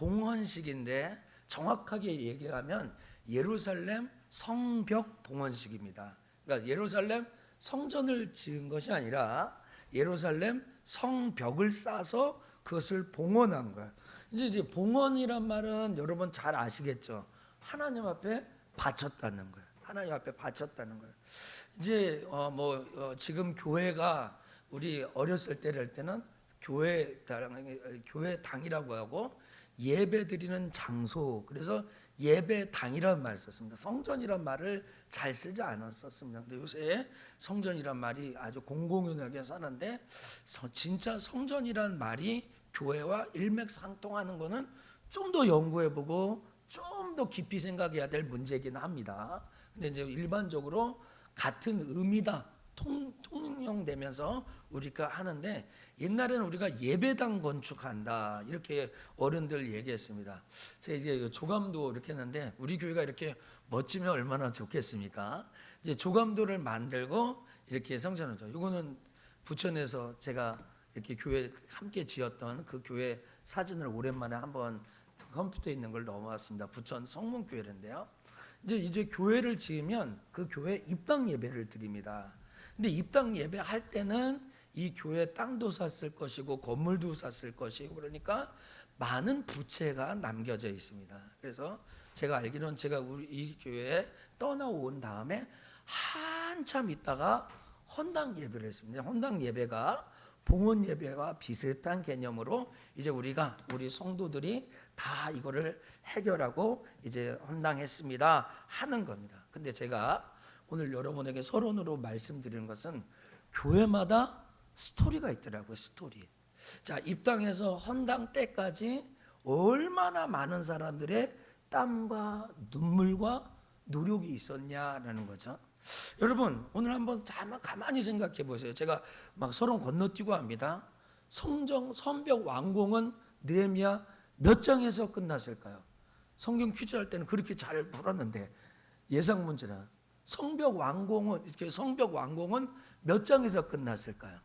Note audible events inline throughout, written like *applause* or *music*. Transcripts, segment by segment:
봉헌식인데 정확하게 얘기하면 예루살렘 성벽 봉헌식입니다. 그러니까 예루살렘 성전을 지은 것이 아니라 예루살렘 성벽을 쌓아서 그것을 봉헌한 거예요. 이제 이제 봉헌이란 말은 여러분 잘 아시겠죠. 하나님 앞에 바쳤다는 거예요. 하나님 앞에 바쳤다는 거예요. 이제 어 뭐 어 지금 교회가 우리 어렸을 때를 때는 교회 당 교회 당이라고 하고 예배 드리는 장소 그래서 예배당이라는 말을 썼습니다. 성전이란 말을 잘 쓰지 않았었습니다. 근데 요새 성전이란 말이 아주 공공연하게 사는데 서- 진짜 성전이란 말이 교회와 일맥상통하는 거는 좀 더 연구해 보고 좀 더 깊이 생각해야 될 문제이긴 합니다. 근데 이제 일반적으로 같은 의미다. 통, 통용되면서 우리가 하는데 옛날에는 우리가 예배당 건축한다 이렇게 어른들 얘기했습니다. 제가 이제 조감도 이렇게 했는데 우리 교회가 이렇게 멋지면 얼마나 좋겠습니까? 이제 조감도를 만들고 이렇게 성전을 줘. 이거는 부천에서 제가 이렇게 교회 함께 지었던 그 교회 사진을 오랜만에 한번 컴퓨터에 있는 걸 넣어왔습니다. 부천 성문교회인데요. 이제 이제 교회를 지으면 그 교회 입당 예배를 드립니다. 근데 입당 예배 할 때는 이 교회 땅도 샀을 것이고 건물도 샀을 것이고 그러니까 많은 부채가 남겨져 있습니다. 그래서 제가 알기로는 제가 우리 이 교회에 떠나온 다음에 한참 있다가 헌당 예배를 했습니다. 헌당 예배가 봉헌 예배와 비슷한 개념으로 이제 우리가 우리 성도들이 다 이거를 해결하고 이제 헌당했습니다 하는 겁니다. 근데 제가 오늘 여러분에게 서론으로 말씀드리는 것은 교회마다 스토리가 있더라고요. 스토리. 자, 입당해서 헌당 때까지 얼마나 많은 사람들의 땀과 눈물과 노력이 있었냐라는 거죠. 여러분, 오늘 한번 잘 가만히 생각해 보세요. 제가 막 서론 건너뛰고 합니다. 성정, 선벽 완공은 느헤미야 몇 장에서 끝났을까요? 성경 퀴즈 할 때는 그렇게 잘 풀었는데 예상 문제라. 성벽 완공은 이렇게 성벽 완공은 몇 장에서 끝났을까요?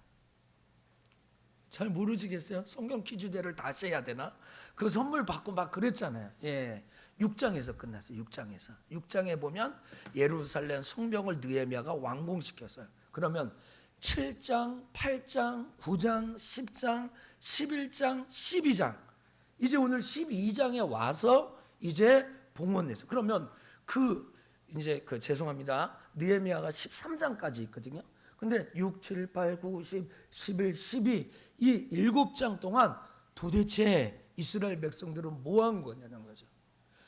잘 모르시겠어요? 성경 퀴즈대를 다시 해야 되나? 그 선물 받고 막 그랬잖아요. 예. 6장에서 끝났어요. 6장에서. 6장에 보면 예루살렘 성벽을 느헤미야가 완공시켰어요. 그러면 7장, 8장, 9장, 10장, 11장, 12장. 이제 오늘 12장에 와서 이제 봉헌했어요. 그러면 그 이제 그 죄송합니다. 느헤미야가 13장까지 있거든요. 근데 6, 7, 8, 9, 10, 11, 12이 일곱 장 동안 도대체 이스라엘 백성들은 뭐 한 거냐는 거죠.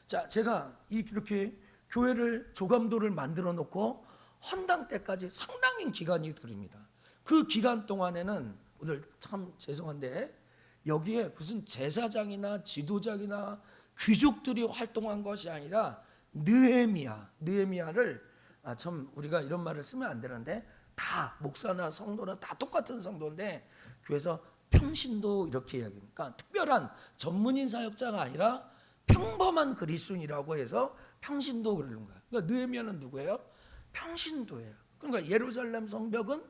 자, 제가 이렇게 교회를 조감도를 만들어 놓고 헌당 때까지 상당히 기간이 들입니다. 그 기간 동안에는 오늘 참 죄송한데 여기에 무슨 제사장이나 지도장이나 귀족들이 활동한 것이 아니라 느헤미야, 느헤미야를 아, 참 우리가 이런 말을 쓰면 안 되는데 다 목사나 성도나 다 똑같은 성도인데 교회에서 평신도 이렇게 이야기합니다. 그러니까 특별한 전문인 사역자가 아니라 평범한 그리스도인이라고 해서 평신도 그러는 거예요. 그러니까 느헤미야는 누구예요? 평신도예요. 그러니까 예루살렘 성벽은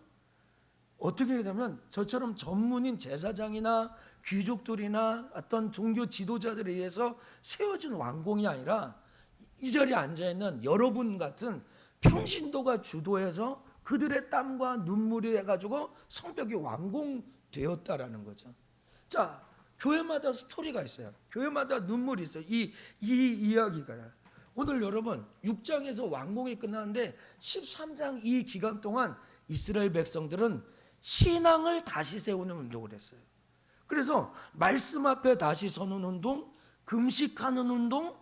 어떻게 되면 저처럼 전문인 제사장이나 귀족들이나 어떤 종교 지도자들에 의해서 세워진 왕궁이 아니라 이 자리에 앉아 있는 여러분 같은 평신도가 주도해서 그들의 땀과 눈물이 해가지고 성벽이 완공되었다라는 거죠. 자, 교회마다 스토리가 있어요. 교회마다 눈물이 있어요. 이, 이 이야기가. 오늘 여러분, 6장에서 완공이 끝나는데 13장 이 기간 동안 이스라엘 백성들은 신앙을 다시 세우는 운동을 했어요. 그래서 말씀 앞에 다시 서는 운동, 금식하는 운동,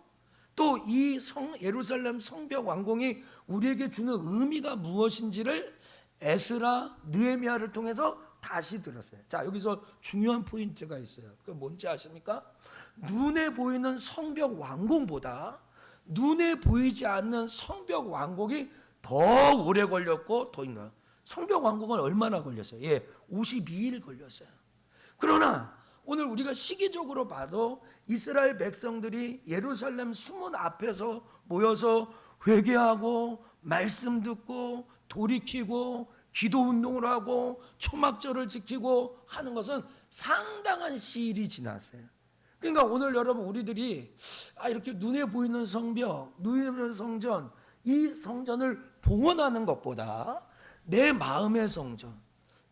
또 이 성 예루살렘 성벽 완공이 우리에게 주는 의미가 무엇인지를 에스라 느헤미야를 통해서 다시 들었어요. 자, 여기서 중요한 포인트가 있어요. 그 뭔지 아십니까? 눈에 보이는 성벽 완공보다 눈에 보이지 않는 성벽 완공이 더 오래 걸렸고 더 있나요? 성벽 완공은 얼마나 걸렸어요? 예, 52일 걸렸어요. 그러나 오늘 우리가 시기적으로 봐도 이스라엘 백성들이 예루살렘 수문 앞에서 모여서 회개하고 말씀 듣고 돌이키고 기도 운동을 하고 초막절을 지키고 하는 것은 상당한 시일이 지났어요. 그러니까 오늘 여러분 우리들이 아 이렇게 눈에 보이는 성벽, 눈에 보이는 성전, 이 성전을 봉헌하는 것보다 내 마음의 성전,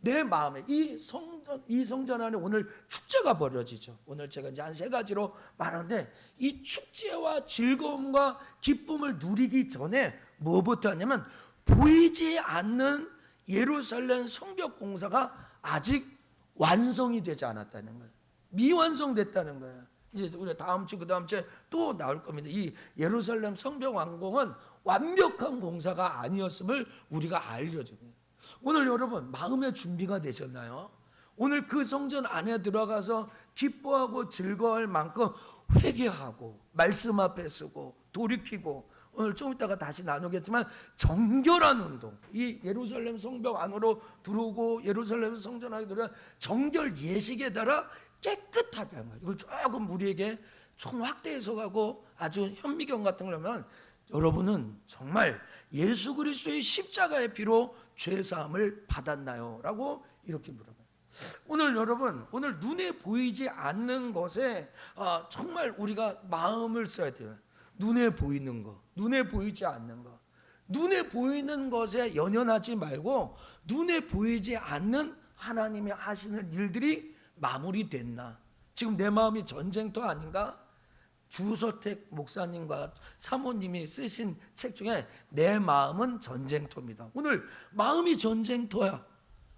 내 마음의 이 성 전, 이 성전 안에 오늘 축제가 벌어지죠. 오늘 제가 이제 한 세 가지로 말하는데 이 축제와 즐거움과 기쁨을 누리기 전에 뭐부터 하냐면 보이지 않는 예루살렘 성벽 공사가 아직 완성이 되지 않았다는 거예요. 미완성됐다는 거예요. 이제 우리 다음 주, 그 다음 주에 또 나올 겁니다. 이 예루살렘 성벽 완공은 완벽한 공사가 아니었음을 우리가 알려줍니다. 오늘 여러분, 마음의 준비가 되셨나요? 오늘 그 성전 안에 들어가서 기뻐하고 즐거워할 만큼 회개하고 말씀 앞에 서고 돌이키고 오늘 좀 이따가 다시 나누겠지만 정결한 운동 이 예루살렘 성벽 안으로 들어오고 예루살렘 성전 안에 들어가 정결 예식에 따라 깨끗하게. 이걸 조금 우리에게 좀 확대해서 가고 아주 현미경 같은 걸 하면 여러분은 정말 예수 그리스도의 십자가의 피로 죄 사함을 받았나요? 라고 이렇게 물어봐요. 오늘 여러분 오늘 눈에 보이지 않는 것에 아, 정말 우리가 마음을 써야 돼요. 눈에 보이는 거, 눈에 보이지 않는 거, 눈에 보이는 것에 연연하지 말고 눈에 보이지 않는 하나님이 하시는 일들이 마무리됐나? 지금 내 마음이 전쟁터 아닌가? 주서택 목사님과 사모님이 쓰신 책 중에 내 마음은 전쟁터입니다. 오늘 마음이 전쟁터야.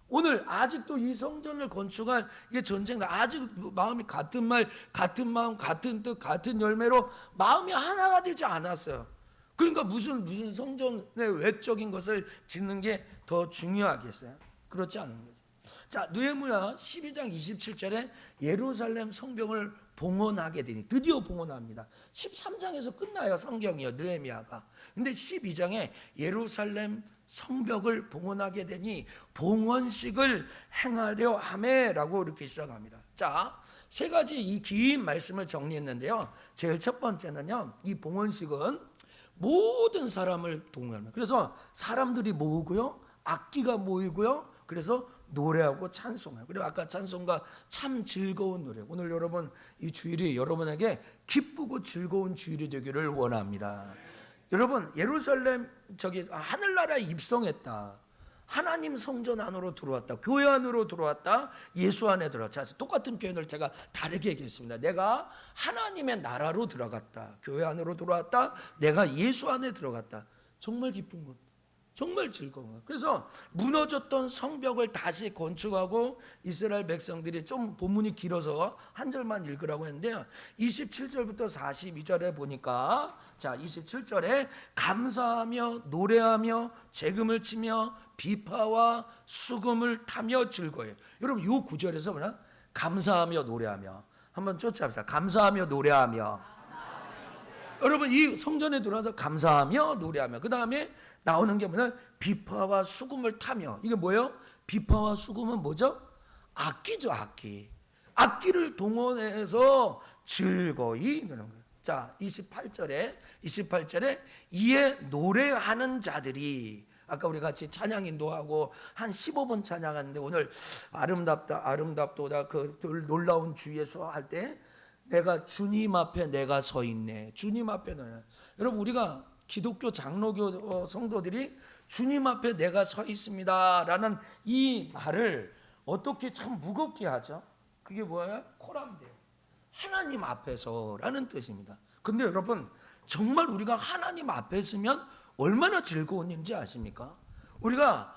오늘 아직도 이 성전을 건축할 이게 전쟁 아직 마음이 같은 말 같은 마음 같은 뜻 같은 열매로 마음이 하나가 되지 않았어요. 그러니까 무슨 무슨 성전의 외적인 것을 짓는 게 더 중요하겠어요? 그렇지 않은 거죠. 자, 느헤미야 12장 27절에 예루살렘 성벽을 봉헌하게 되니 드디어 봉헌합니다. 13장에서 끝나요, 성경이요. 느헤미야가. 근데 12장에 예루살렘 성벽을 봉헌하게 되니 봉헌식을 행하려 함에라고 이렇게 시작합니다. 자, 세 가지 이 긴 말씀을 정리했는데요. 제일 첫 번째는요. 이 봉헌식은 모든 사람을 동원합니다. 그래서 사람들이 모으고요. 악기가 모이고요. 그래서 노래하고 찬송해요. 그리고 아까 찬송가 참 즐거운 노래. 오늘 여러분 이 주일이 여러분에게 기쁘고 즐거운 주일이 되기를 원합니다. 여러분 예루살렘 저기 하늘나라에 입성했다. 하나님 성전 안으로 들어왔다. 교회 안으로 들어왔다. 예수 안에 들어왔다. 자, 똑같은 표현을 제가 다르게 얘기했습니다. 내가 하나님의 나라로 들어갔다. 교회 안으로 들어왔다. 내가 예수 안에 들어갔다. 정말 기쁜 것. 정말 즐거운 거예요. 그래서 무너졌던 성벽을 다시 건축하고 이스라엘 백성들이 좀 본문이 길어서 한 절만 읽으라고 했는데요. 27절부터 42절에 보니까 자, 27절에 감사하며 노래하며 재금을 치며 비파와 수금을 타며 즐거워요. 여러분 요 구절에서 뭐냐? 감사하며 노래하며 한번 쫓아봅시다. 감사하며 노래하며 여러분 이 성전에 들어와서 감사하며 노래하며 그 다음에 나오는 게 뭐냐 비파와 수금을 타며 이게 뭐예요? 비파와 수금은 뭐죠? 악기죠 악기 악기를 동원해서 즐거이 노는 거예요 자 28절에 28절에 이에 노래하는 자들이 아까 우리 같이 찬양 인도하고 한 15분 찬양하는데 오늘 아름답다 아름답도다 그 놀라운 주 예수 할 때 내가 주님 앞에 내가 서 있네. 주님 앞에 는 여러분 우리가 기독교 장로교 어, 성도들이 주님 앞에 내가 서 있습니다라는 이 말을 어떻게 참 무겁게 하죠? 그게 뭐예요? 코람데요. 하나님 앞에서라는 뜻입니다. 근데 여러분 정말 우리가 하나님 앞에 서면 얼마나 즐거운 일인지 아십니까? 우리가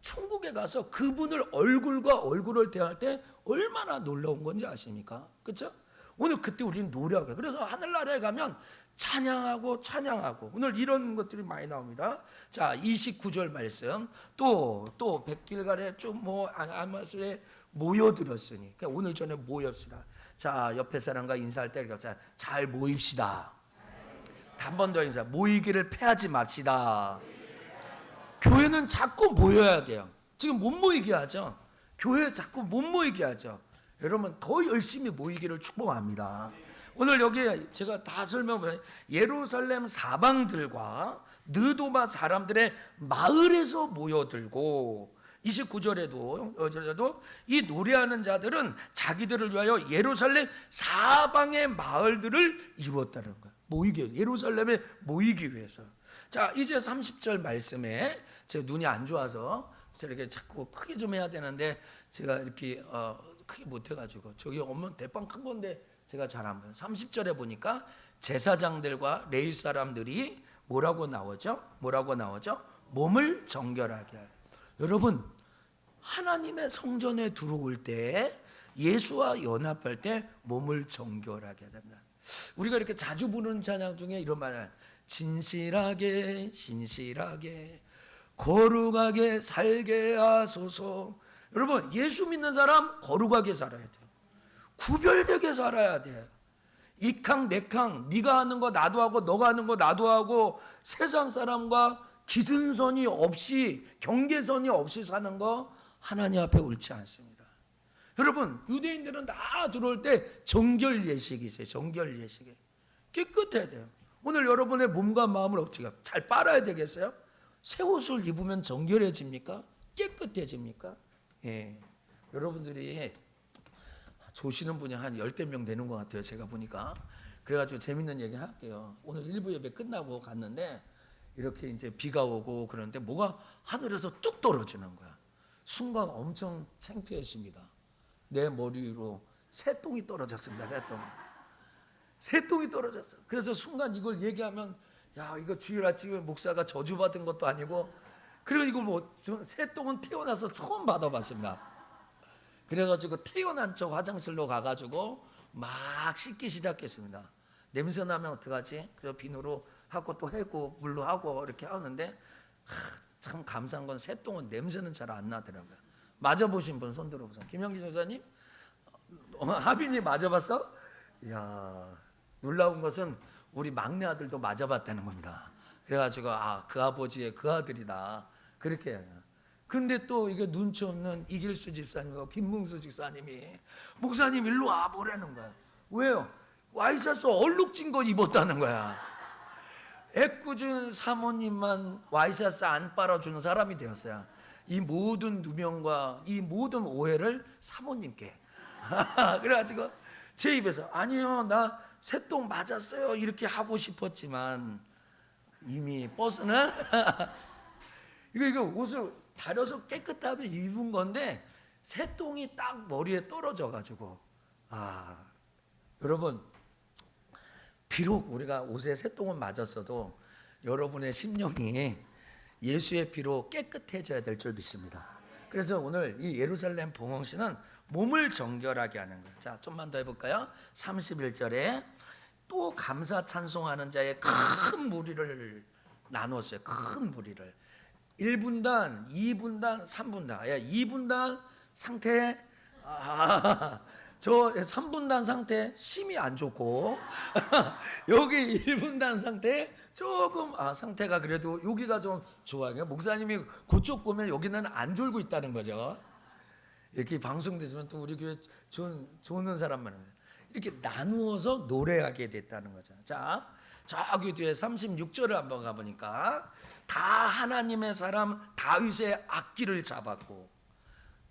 천국에 가서 그분을 얼굴과 얼굴을 대할 때 얼마나 놀라운 건지 아십니까? 그렇죠? 오늘 그때 우리는 노력해. 그래서 하늘나라에 가면 찬양하고 찬양하고 오늘 이런 것들이 많이 나옵니다. 자, 29절 말씀. 또 또 백길간에 좀뭐 아마스에 모여들었으니. 그러니까 오늘 전에 모였시다. 자, 옆에 사람과 인사할 때 자, 잘 모입시다. 한 번 더 인사. 모이기를 패하지 맙시다. 교회는 자꾸 모여야 돼요. 지금 못 모이게 하죠. 교회 자꾸 못 모이게 하죠. 여러분 더 열심히 모이기를 축복합니다. 오늘 여기 제가 다 설명해 예루살렘 사방들과 느도마 사람들의 마을에서 모여들고 29절에도 어절에도 이 노래하는 자들은 자기들을 위하여 예루살렘 사방의 마을들을 이루었다는 거야. 모이기 예루살렘에 모이기 위해서. 자, 이제 30절 말씀에 제 눈이 안 좋아서 저렇게 자꾸 크게 좀 해야 되는데 제가 이렇게 어, 크게 못 해가지고 저기 오면 대빵 큰 건데 제가 잘안 보여요. 30절에 보니까 제사장들과 레위 사람들이 뭐라고 나오죠? 뭐라고 나오죠? 몸을 정결하게. 여러분 하나님의 성전에 들어올 때 예수와 연합할 때 몸을 정결하게 됩니다. 우리가 이렇게 자주 부르는 찬양 중에 이런 말은 진실하게 신실하게 거룩하게 살게 하소서. 여러분 예수 믿는 사람 거룩하게 살아야 돼요. 구별되게 살아야 돼. 이캉 내캉 네가 하는 거 나도 하고 너가 하는 거 나도 하고 세상 사람과 기준선이 없이 경계선이 없이 사는 거 하나님 앞에 옳지 않습니다. 여러분 유대인들은 다 들어올 때 정결 예식이 있어요. 정결 예식에 깨끗해야 돼요. 오늘 여러분의 몸과 마음을 어떻게? 잘 빨아야 되겠어요? 새 옷을 입으면 정결해집니까? 깨끗해집니까? 예. 여러분들이 조시는 분이 한 열댓 명 되는 것 같아요. 제가 보니까. 그래가지고 재밌는 얘기 할게요. 오늘 일부 예배 끝나고 갔는데 이렇게 이제 비가 오고 그러는데 뭐가 하늘에서 뚝 떨어지는 거야. 순간 엄청 창피했습니다. 내 머리 위로 새똥이 떨어졌습니다. 새똥. 새똥이 떨어졌어. 그래서 순간 이걸 얘기하면 야 이거 주일 아침에 목사가 저주받은 것도 아니고 그리고 이거 뭐저 새똥은 태어나서 처음 받아봤습니다. 그래가지고 태어난 척 화장실로 가가지고 막 씻기 시작했습니다. 냄새 나면 어떡하지? 그래서 비누로 하고 또 해고 물로 하고 이렇게 하는데 하, 참 감사한 건 새똥은 냄새는 잘 안 나더라고요. 맞아 보신 분 손 들어보세요. 김영기 전사님, 어, 하빈이 맞아봤어? 이야 놀라운 것은 우리 막내 아들도 맞아봤다는 겁니다. 그래가지고 아 그 아버지의 그 아들이다 그렇게. 근데 또 이게 눈치 없는 이길수 집사님과 김문수 집사님이 목사님 일로 와 보라는 거야. 왜요? 와이셔츠 얼룩진 거 입었다는 거야. 애꿎은 사모님만 와이셔츠 안 빨아주는 사람이 되었어요. 이 모든 누명과 이 모든 오해를 사모님께. *laughs* 그래가지고 제 입에서 아니요 나 새똥 맞았어요 이렇게 하고 싶었지만 이미 버스는 *laughs* 이거 이거 옷을 다려서 깨끗하게 입은 건데 새똥이 딱 머리에 떨어져 가지고 아 여러분 비록 우리가 옷에 새똥은 맞았어도 여러분의 심령이 예수의 피로 깨끗해져야 될 줄 믿습니다. 그래서 오늘 이 예루살렘 봉헌시는 몸을 정결하게 하는 거예요. 자, 좀만 더 해볼까요? 31절에 또 감사 찬송하는 자의 큰 무리를 나눴어요. 큰 무리를. 1분단, 2분단, 3분단. 야, 2분단 상태 아, *laughs* 저 3분단 상태 심이 안 좋고 *laughs* 여기 1분단 상태 조금 아 상태가 그래도 여기가 좀 좋아요. 목사님이 그쪽 보면 여기는 안 졸고 있다는 거죠. 이렇게 방송 됐으면 또 우리 교회 좋은 좋은 사람만 이렇게 나누어서 노래하게 됐다는 거죠. 자, 저기 뒤에 36절을 한번 가보니까 다 하나님의 사람 다윗의 악기를 잡았고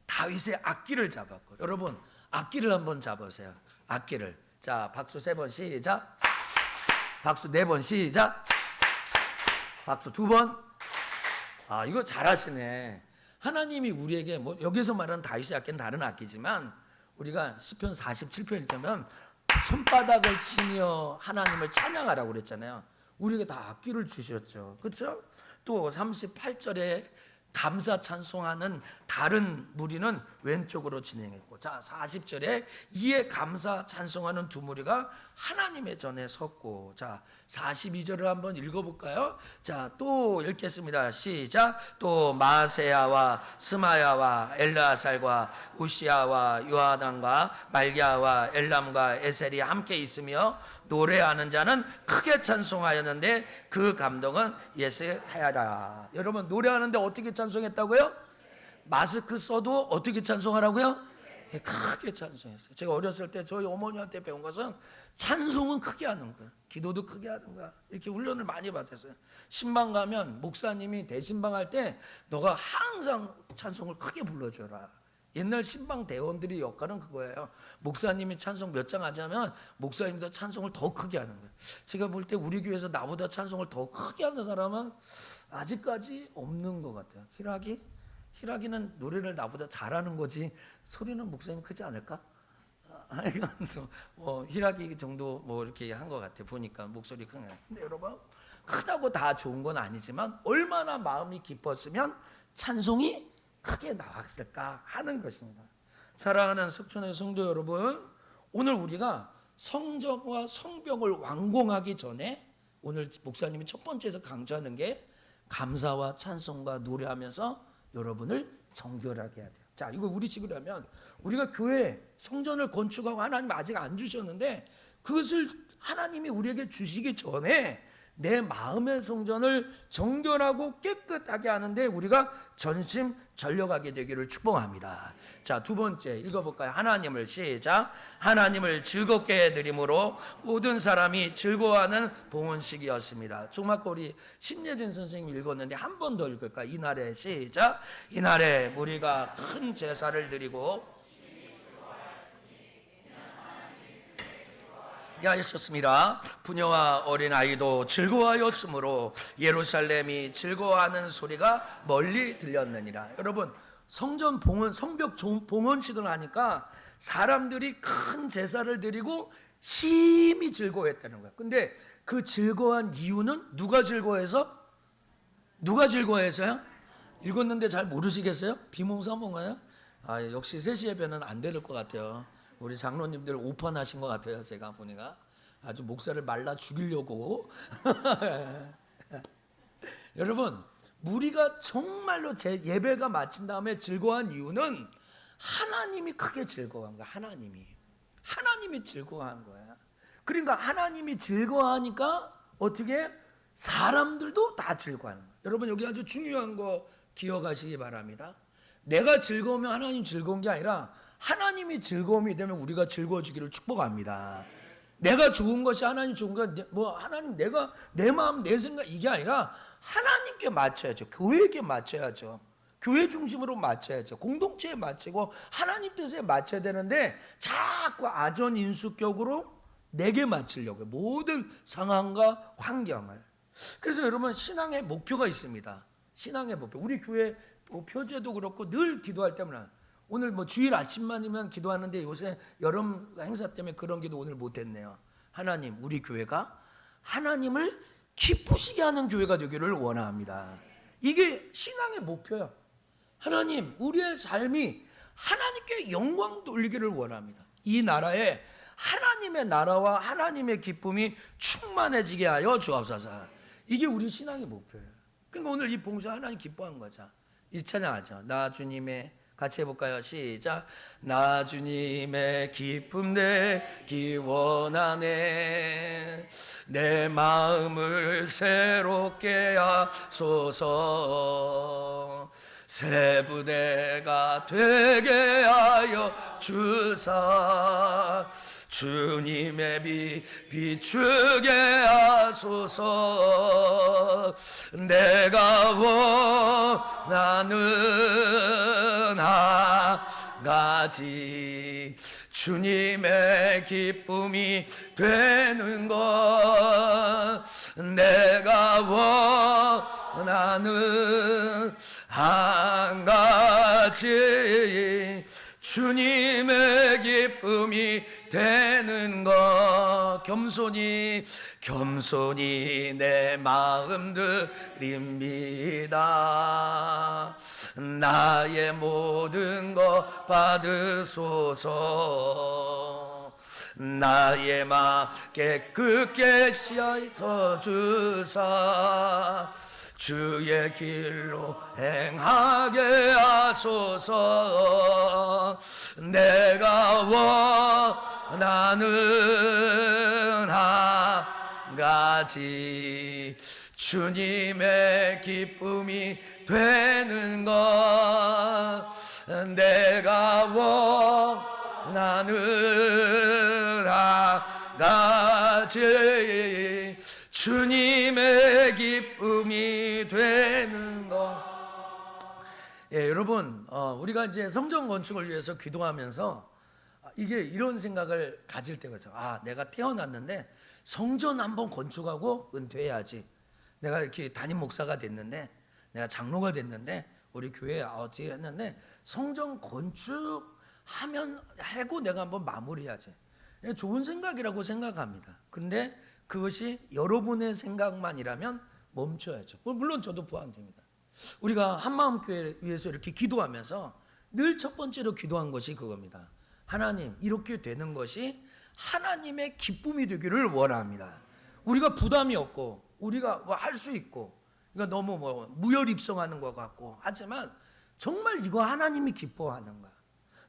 다윗의 악기를 잡았고 여러분 악기를 한번 잡으세요. 악기를 자 박수 세 번 시작. 박수 네 번 시작. 박수 두 번. 아 이거 잘하시네. 하나님이 우리에게 뭐 여기서 말하는 다윗의 악기는 다른 악기지만 우리가 시편 47편 읽으면 손바닥을 치며 하나님을 찬양하라고 그랬잖아요. 우리에게 다 악기를 주셨죠. 그렇죠? 또 38절에 감사 찬송하는 다른 무리는 왼쪽으로 진행했고 자 40절에 이에 감사 찬송하는 두 무리가 하나님의 전에 섰고 자 42절을 한번 읽어볼까요? 자 또 읽겠습니다 시작 또 마세야와 스마야와 엘라살과 우시야와 요하단과 말기야와 엘람과 에셀이 함께 있으며 노래하는 자는 크게 찬송하였는데 그 감동은 예스해라. 여러분 노래하는데 어떻게 찬송했다고요? 마스크 써도 어떻게 찬송하라고요? 예, 크게 찬송했어요. 제가 어렸을 때 저희 어머니한테 배운 것은 찬송은 크게 하는 거예요. 기도도 크게 하는 거야. 이렇게 훈련을 많이 받았어요. 신방 가면 목사님이 대신방 할 때 너가 항상 찬송을 크게 불러줘라. 옛날 신방 대원들이 역할은 그거예요. 목사님이 찬송 몇 장 하자면 목사님도 찬송을 더 크게 하는 거예요. 제가 볼 때 우리 교회에서 나보다 찬송을 더 크게 하는 사람은 아직까지 없는 것 같아요. 희락이? 희락이는 노래를 나보다 잘하는 거지 소리는 목사님 크지 않을까? 아, 뭐 희락이 정도 뭐 이렇게 한 것 같아 보니까 목소리 큰 거. 근데 여러분 크다고 다 좋은 건 아니지만 얼마나 마음이 깊었으면 찬송이 크게 나왔을까 하는 것입니다. 사랑하는 석촌의 성도 여러분, 오늘 우리가 성적과 성벽을 완공하기 전에 오늘 목사님이 첫 번째에서 강조하는 게 감사와 찬송과 노래하면서 여러분을 정결하게 해야 돼요. 자, 이거 우리 식으로 하면 우리가 교회 성전을 건축하고 하나님 아직 안 주셨는데 그것을 하나님이 우리에게 주시기 전에 내 마음의 성전을 정결하고 깨끗하게 하는데 우리가 전심 전력하게 되기를 축복합니다. 자, 두 번째 읽어볼까요? 하나님을 시작. 하나님을 즐겁게 해드림으로 모든 사람이 즐거워하는 봉헌식이었습니다. 우리 신예진 선생님이 읽었는데 한 번 더 읽을까? 이날에 시작. 이날에 우리가 큰 제사를 드리고 야하셨습니다. 부녀와 어린 아이도 즐거워하였으므로 예루살렘이 즐거워하는 소리가 멀리 들렸느니라. 여러분 성전 봉헌 성벽 종- 봉헌식을 하니까 사람들이 큰 제사를 드리고 심히 즐거워했다는 거야. 근데 그 즐거워한 이유는 누가 즐거워해서? 누가 즐거워해서요? 읽었는데 잘 모르시겠어요? 비몽사 뭔가요? 아 역시 세시 예배는 안 되는 것 같아요. 우리 장로님들 오판하신 것 같아요. 제가 보니까 아주 목사를 말라 죽이려고. *laughs* 여러분 우리가 정말로 제 예배가 마친 다음에 즐거워한 이유는 하나님이 크게 즐거워한 거야. 하나님이 하나님이 즐거워한 거야. 그러니까 하나님이 즐거워하니까 어떻게 사람들도 다 즐거워하는 거야. 여러분 여기 아주 중요한 거 기억하시기 바랍니다. 내가 즐거우면 하나님 즐거운 게 아니라 하나님이 즐거움이 되면 우리가 즐거워지기를 축복합니다. 내가 좋은 것이 하나님 좋은 거뭐 하나님 내가 내 마음 내 생각 이게 아니라 하나님께 맞춰야죠. 교회에게 맞춰야죠. 교회 중심으로 맞춰야죠. 공동체에 맞추고 하나님 뜻에 맞춰야 되는데 자꾸 아전 인수격으로 내게 맞추려고 모든 상황과 환경을. 그래서 여러분 신앙의 목표가 있습니다. 신앙의 목표. 우리 교회 뭐 표제도 그렇고 늘 기도할 때마다 오늘 뭐 주일 아침만이면 기도하는데 요새 여름 행사 때문에 그런 기도 오늘 못했네요. 하나님, 우리 교회가 하나님을 기쁘시게 하는 교회가 되기를 원합니다. 이게 신앙의 목표예요. 하나님, 우리의 삶이 하나님께 영광 돌리기를 원합니다. 이 나라에 하나님의 나라와 하나님의 기쁨이 충만해지게 하여 주옵소서. 이게 우리 신앙의 목표예요. 그러니까 오늘 이 봉사 하나님 기뻐한 거죠. 이 찬양하죠. 나 주님의 같이 해볼까요? 시작. 나 주님의 기쁨 내기 원하네. 내 마음을 새롭게 하소서. 새 부대가 되게 하여 주사. 주님의 빛 비추게 하소서. 내가 원하는 한 가지 주님의 기쁨이 되는 것. 내가 원하는 한 가지 주님의 기쁨이 되는 것. 겸손히 겸손히 내 마음 드립니다. 나의 모든 것 받으소서. 나의 마음 깨끗게 씻어 주사. 주의 길로 행하게 하소서. 내가 원하는 한 가지 주님의 기쁨이 되는 것. 내가 원하는 하나지 주님의 기쁨이 되는 것. 예, 여러분, 어, 우리가 이제 성전 건축을 위해서 기도하면서 아, 이게 이런 생각을 가질 때가 있어요. 아, 내가 태어났는데 성전 한번 건축하고 은퇴해야지. 내가 이렇게 담임 목사가 됐는데, 내가 장로가 됐는데, 우리 교회 어떻게 했는데 성전 건축하면 하고 내가 한번 마무리해야지. 예, 좋은 생각이라고 생각합니다. 근데 그것이 여러분의 생각만이라면 멈춰야죠. 물론 저도 포함됩니다. 우리가 한마음 교회 위해서 이렇게 기도하면서 늘 첫 번째로 기도한 것이 그겁니다. 하나님 이렇게 되는 것이 하나님의 기쁨이 되기를 원합니다. 우리가 부담이 없고 우리가 뭐 할 수 있고 이거 너무 뭐 무혈입성하는 것 같고 하지만 정말 이거 하나님이 기뻐하는가?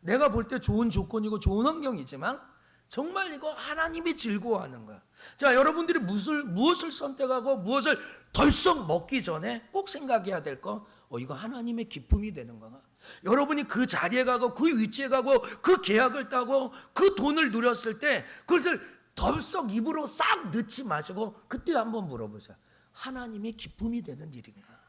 내가 볼 때 좋은 조건이고 좋은 환경이지만 정말 이거 하나님이 즐거워하는 거야. 자, 여러분들이 무엇을, 무엇을 선택하고 무엇을 덜썩 먹기 전에 꼭 생각해야 될 거, 어, 이거 하나님의 기쁨이 되는 거가. 여러분이 그 자리에 가고 그 위치에 가고 그 계약을 따고 그 돈을 누렸을 때 그것을 덜썩 입으로 싹 넣지 마시고 그때 한번 물어보자. 하나님의 기쁨이 되는 일인가?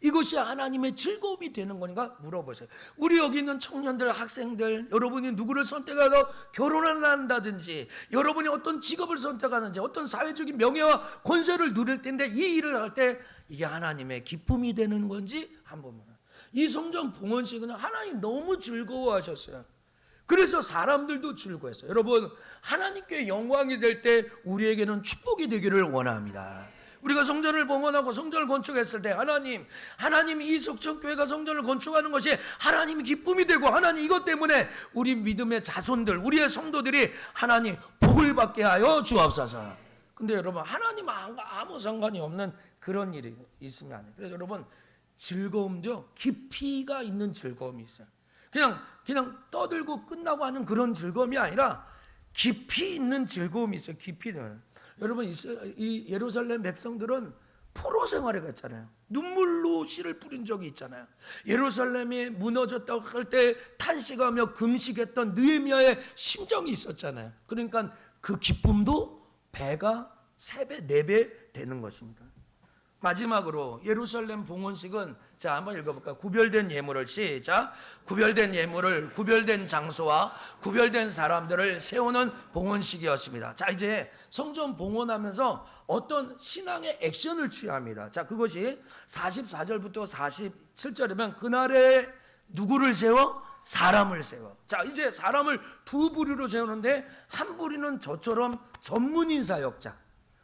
이것이 하나님의 즐거움이 되는 거니까 물어보세요. 우리 여기 있는 청년들, 학생들, 여러분이 누구를 선택하고 결혼을 한다든지, 여러분이 어떤 직업을 선택하는지, 어떤 사회적인 명예와 권세를 누릴 텐데 이 일을 할 때 이게 하나님의 기쁨이 되는 건지 한번. 이 성전 봉헌 식은 하나님 너무 즐거워하셨어요. 그래서 사람들도 즐거워했어요. 여러분, 하나님께 영광이 될 때 우리에게는 축복이 되기를 원합니다. 우리가 성전을 봉헌하고 성전을 건축했을 때 하나님, 하나님 이 속천교회가 성전을 건축하는 것이 하나님이 기쁨이 되고 하나님 이것 때문에 우리 믿음의 자손들, 우리의 성도들이 하나님 복을 받게 하여 주옵소서. 근데 여러분 하나님 아무 상관이 없는 그런 일이 있으면 안 돼요. 그래서 여러분 즐거움도 깊이가 있는 즐거움이 있어요. 그냥 그냥 떠들고 끝나고 하는 그런 즐거움이 아니라 깊이 있는 즐거움이 있어요. 깊이 있는. 여러분 이 예루살렘 백성들은 포로 생활에 갔잖아요. 눈물로 씨를 뿌린 적이 있잖아요. 예루살렘이 무너졌다고 할 때 탄식하며 금식했던 느헤미야의 심정이 있었잖아요. 그러니까 그 기쁨도 배가 세 배, 네 배 되는 것입니다. 마지막으로 예루살렘 봉헌식은 자 한번 읽어볼까 구별된 예물을 시작. 구별된 예물을 구별된 장소와 구별된 사람들을 세우는 봉헌식이었습니다. 자 이제 성전 봉헌하면서 어떤 신앙의 액션을 취합니다. 자 그것이 44절부터 47절이면 그날에 누구를 세워? 사람을 세워. 자 이제 사람을 두 부류로 세우는데 한 부류는 저처럼 전문 인 사역자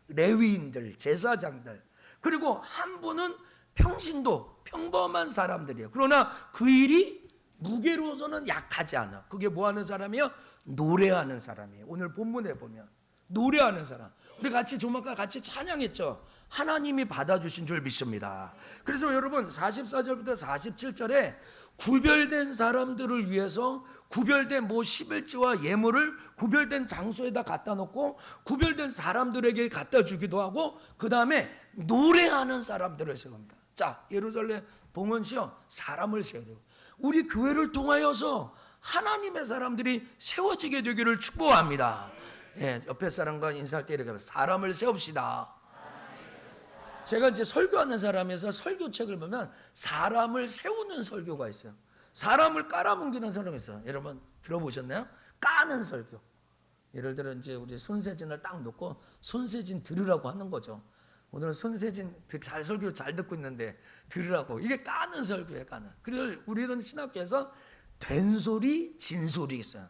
레위인들 제사장들 그리고 한 분은 평신도 평범한 사람들이에요. 그러나 그 일이 무게로서는 약하지 않아. 그게 뭐 하는 사람이요? 노래하는 사람이에요. 오늘 본문에 보면 노래하는 사람. 우리 같이 조막과 같이 찬양했죠. 하나님이 받아주신 줄 믿습니다. 그래서 여러분 44절부터 47절에 구별된 사람들을 위해서 구별된 뭐 11지와 예물을 구별된 장소에다 갖다 놓고 구별된 사람들에게 갖다 주기도 하고 그 다음에 노래하는 사람들을 세웁니다. 자 예루살렘 봉헌시여 사람을 세워야 돼요. 우리 교회를 통하여서 하나님의 사람들이 세워지게 되기를 축복합니다. 예, 옆에 사람과 인사할 때 이렇게 사람을 세웁시다. 제가 이제 설교하는 사람에서 설교책을 보면 사람을 세우는 설교가 있어요. 사람을 깔아뭉기는 설교가 있어요. 여러분 들어보셨나요? 까는 설교. 예를 들어 이제 우리 손세진을 딱 놓고 손세진 들으라고 하는 거죠. 오늘 손세진 잘 설교 잘 듣고 있는데 들으라고 이게 까는 설교예요, 까는. 그래서 우리는 신학교에서 된 소리, 진 소리 있어요.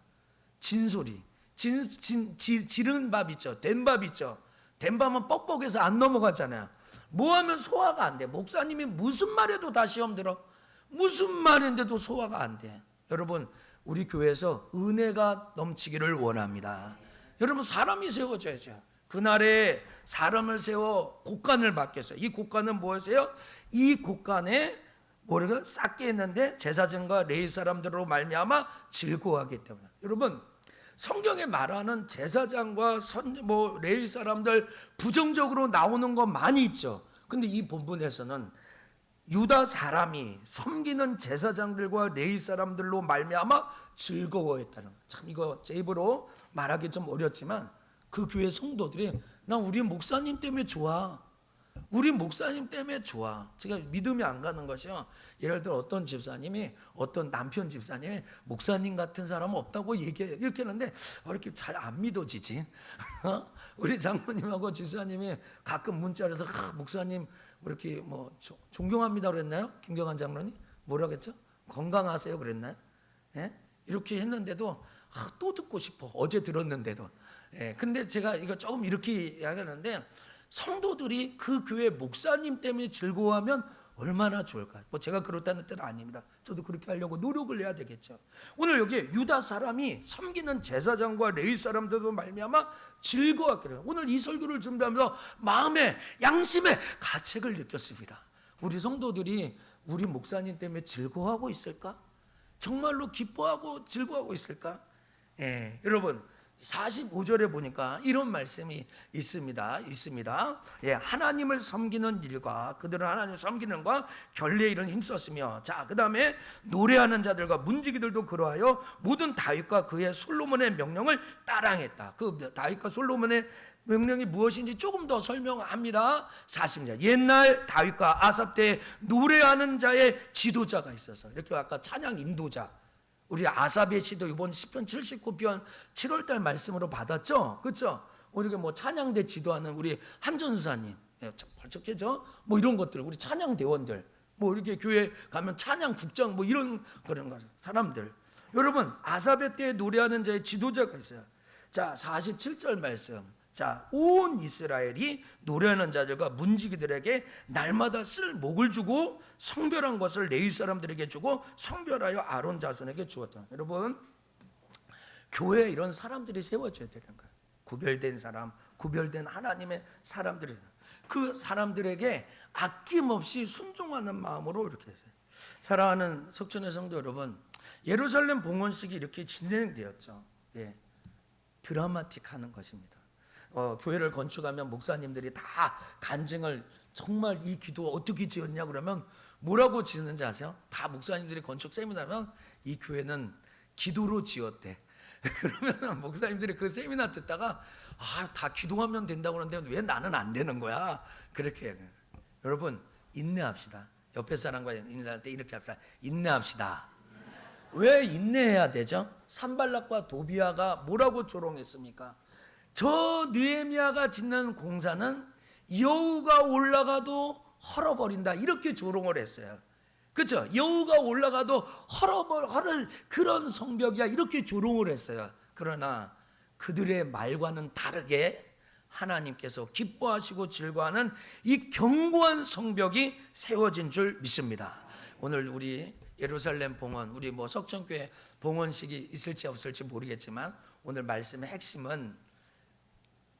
진 소리. 진, 진, 지, 지른 밥 있죠. 된 밥 있죠. 된 밥은 뻑뻑해서 안 넘어가잖아요. 뭐 하면 소화가 안 돼. 목사님이 무슨 말해도 다 시험 들어. 무슨 말인데도 소화가 안 돼. 여러분, 우리 교회에서 은혜가 넘치기를 원합니다. 여러분, 사람이 세워져야죠. 그날에 사람을 세워 곡간을 맡겼어요. 이 곡간은 무엇이에요? 이 곡간에 뭐라고 쌓게 했는데 제사장과 레이 사람들로 말미암아 즐거워하기 때문에. 여러분, 성경에 말하는 제사장과 선, 뭐 레위 사람들 부정적으로 나오는 거 많이 있죠. 근데 이 본문에서는 유다 사람이 섬기는 제사장들과 레위 사람들로 말미암아 즐거워했다는 거. 참 이거 제 입으로 말하기 좀 어렵지만 그 교회 성도들이 나 우리 목사님 때문에 좋아. 우리 목사님 때문에 좋아. 제가 믿음이 안 가는 것이요. 예를 들어 어떤 집사님이 어떤 남편 집사님이 목사님 같은 사람 없다고 얘기해 이렇게 하는데 어, 이렇게 잘 안 믿어지지. *laughs* 어? 우리 장모님하고 집사님이 가끔 문자로서 아, 목사님 뭐 이렇게 뭐 조- 존경합니다 그랬나요? 김경환 장로님 뭐라 그랬죠? 건강하세요 그랬나요? 예? 이렇게 했는데도 아, 또 듣고 싶어. 어제 들었는데도. 예. 근데 제가 이거 조금 이렇게 이야기하는데 성도들이 그 교회 목사님 때문에 즐거워하면 얼마나 좋을까? 뭐 제가 그렇다는 뜻 아닙니다. 저도 그렇게 하려고 노력을 해야 되겠죠. 오늘 여기 유다 사람이 섬기는 제사장과 레위 사람들도 말미암아 즐거웠거든요. 오늘 이 설교를 준비하면서 마음에 양심의 가책을 느꼈습니다. 우리 성도들이 우리 목사님 때문에 즐거워하고 있을까? 정말로 기뻐하고 즐거워하고 있을까? 예, 여러분 45절에 보니까 이런 말씀이 있습니다. 있습니다. 예, 하나님을 섬기는 일과 그들은 하나님을 섬기는 과 결례 일은 힘썼으며 자, 그다음에 노래하는 자들과 문지기들도 그러하여 모든 다윗과 그의 솔로몬의 명령을 따랑했다. 그 다윗과 솔로몬의 명령이 무엇인지 조금 더 설명합니다. 40절. 옛날 다윗과 아삽 때 노래하는 자의 지도자가 있어서 이렇게 아까 찬양 인도자 우리 아삽의 시도 이번 10편 79편 7월 달 말씀으로 받았죠. 그렇죠? 우리가 뭐 찬양대 지도하는 우리 한전수사님 예, 참 벌쩍해져. 뭐 이런 것들 우리 찬양 대원들 뭐 이렇게 교회 가면 찬양 국장 뭐 이런 그런 거 사람들. 여러분 아삽의 때 노래하는 자의 지도자가 있어요. 자, 47절 말씀. 자, 온 이스라엘이 노래하는 자들과 문지기들에게 날마다 쓸 목을 주고 성별한 것을 레위 사람들에게 주고 성별하여 아론 자손에게 주었다. 여러분, 교회에 이런 사람들이 세워져야 되는 거예요. 구별된 사람, 구별된 하나님의 사람들이 그 사람들에게 아낌없이 순종하는 마음으로 이렇게 했어요. 사랑하는 석천의 성도 여러분, 예루살렘 봉헌식이 이렇게 진행되었죠. 예. 드라마틱하는 것입니다. 어, 교회를 건축하면 목사님들이 다 간증을 정말 이 기도 어떻게 지었냐 그러면 뭐라고 지었는지 아세요? 다 목사님들이 건축 세미나면 이 교회는 기도로 지었대. *laughs* 그러면 목사님들이 그 세미나 듣다가 아, 다 기도하면 된다고 하는데 왜 나는 안 되는 거야? 그렇게. 여러분 인내합시다. 옆에 사람과 인사할 때 이렇게 합시다. 인내합시다. 왜 인내해야 되죠? 산발락과 도비아가 뭐라고 조롱했습니까? 저 느헤미야가 짓는 공사는 여우가 올라가도 헐어버린다 이렇게 조롱을 했어요. 그렇죠? 여우가 올라가도 헐어버 헐을 그런 성벽이야 이렇게 조롱을 했어요. 그러나 그들의 말과는 다르게 하나님께서 기뻐하시고 즐거워하는 이 견고한 성벽이 세워진 줄 믿습니다. 오늘 우리 예루살렘 봉헌, 우리 뭐 석천교회 봉헌식이 있을지 없을지 모르겠지만 오늘 말씀의 핵심은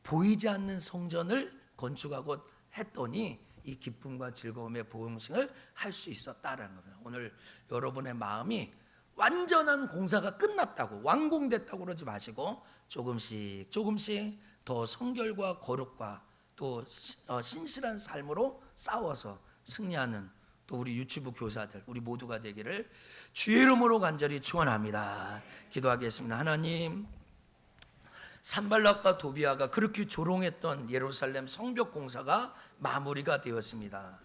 보이지 않는 성전을 건축하고 했더니 이 기쁨과 즐거움의 보험식을 할 수 있었다라는 겁니다. 오늘 여러분의 마음이 완전한 공사가 끝났다고 완공됐다고 그러지 마시고 조금씩 조금씩 더 성결과 거룩과 또 시- 어, 신실한 삶으로 싸워서 승리하는 또 우리 유튜브 교사들 우리 모두가 되기를 주의 이름으로 간절히 축원합니다. 기도하겠습니다. 하나님 산발락과 도비아가 그렇게 조롱했던 예루살렘 성벽 공사가 마무리가 되었습니다.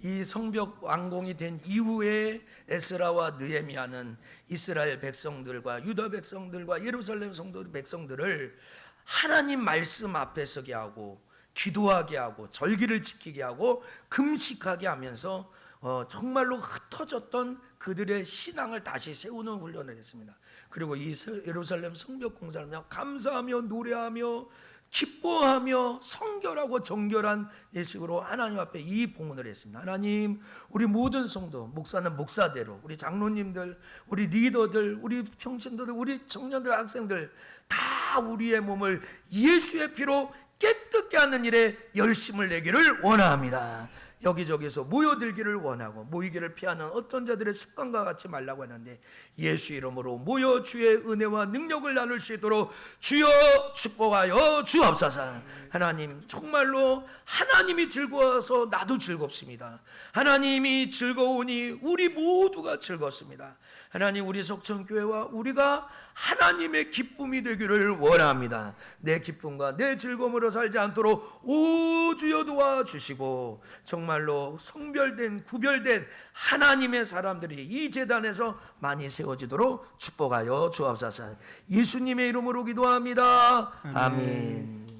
이 성벽 완공이 된 이후에 에스라와 느헤미야는 이스라엘 백성들과 유다 백성들과 예루살렘 성도 백성들을 하나님 말씀 앞에 서게 하고 기도하게 하고 절기를 지키게 하고 금식하게 하면서 어, 정말로 흩어졌던 그들의 신앙을 다시 세우는 훈련을 했습니다. 그리고 이 세- 예루살렘 성벽 공사를 하며 감사하며 노래하며 기뻐하며 성결하고 정결한 예식으로 하나님 앞에 이 봉헌을 했습니다. 하나님, 우리 모든 성도, 목사는 목사대로, 우리 장로님들, 우리 리더들, 우리 평신도들, 우리 청년들, 학생들 다 우리의 몸을 예수의 피로 깨끗게 하는 일에 열심을 내기를 원합니다. 여기저기서 모여들기를 원하고 모이기를 피하는 어떤 자들의 습관과 같이 말라고 하는데 예수 이름으로 모여 주의 은혜와 능력을 나눌 수 있도록 주여 축복하여 주옵소서. 하나님 정말로 하나님이 즐거워서 나도 즐겁습니다. 하나님이 즐거우니 우리 모두가 즐겁습니다. 하나님 우리 속천교회와 우리가 하나님의 기쁨이 되기를 원합니다. 내 기쁨과 내 즐거움으로 살지 않도록 오 주여 도와주시고 정말로 성별된 구별된 하나님의 사람들이 이 재단에서 많이 세워지도록 축복하여 주옵소서. 예수님의 이름으로 기도합니다. 아멘.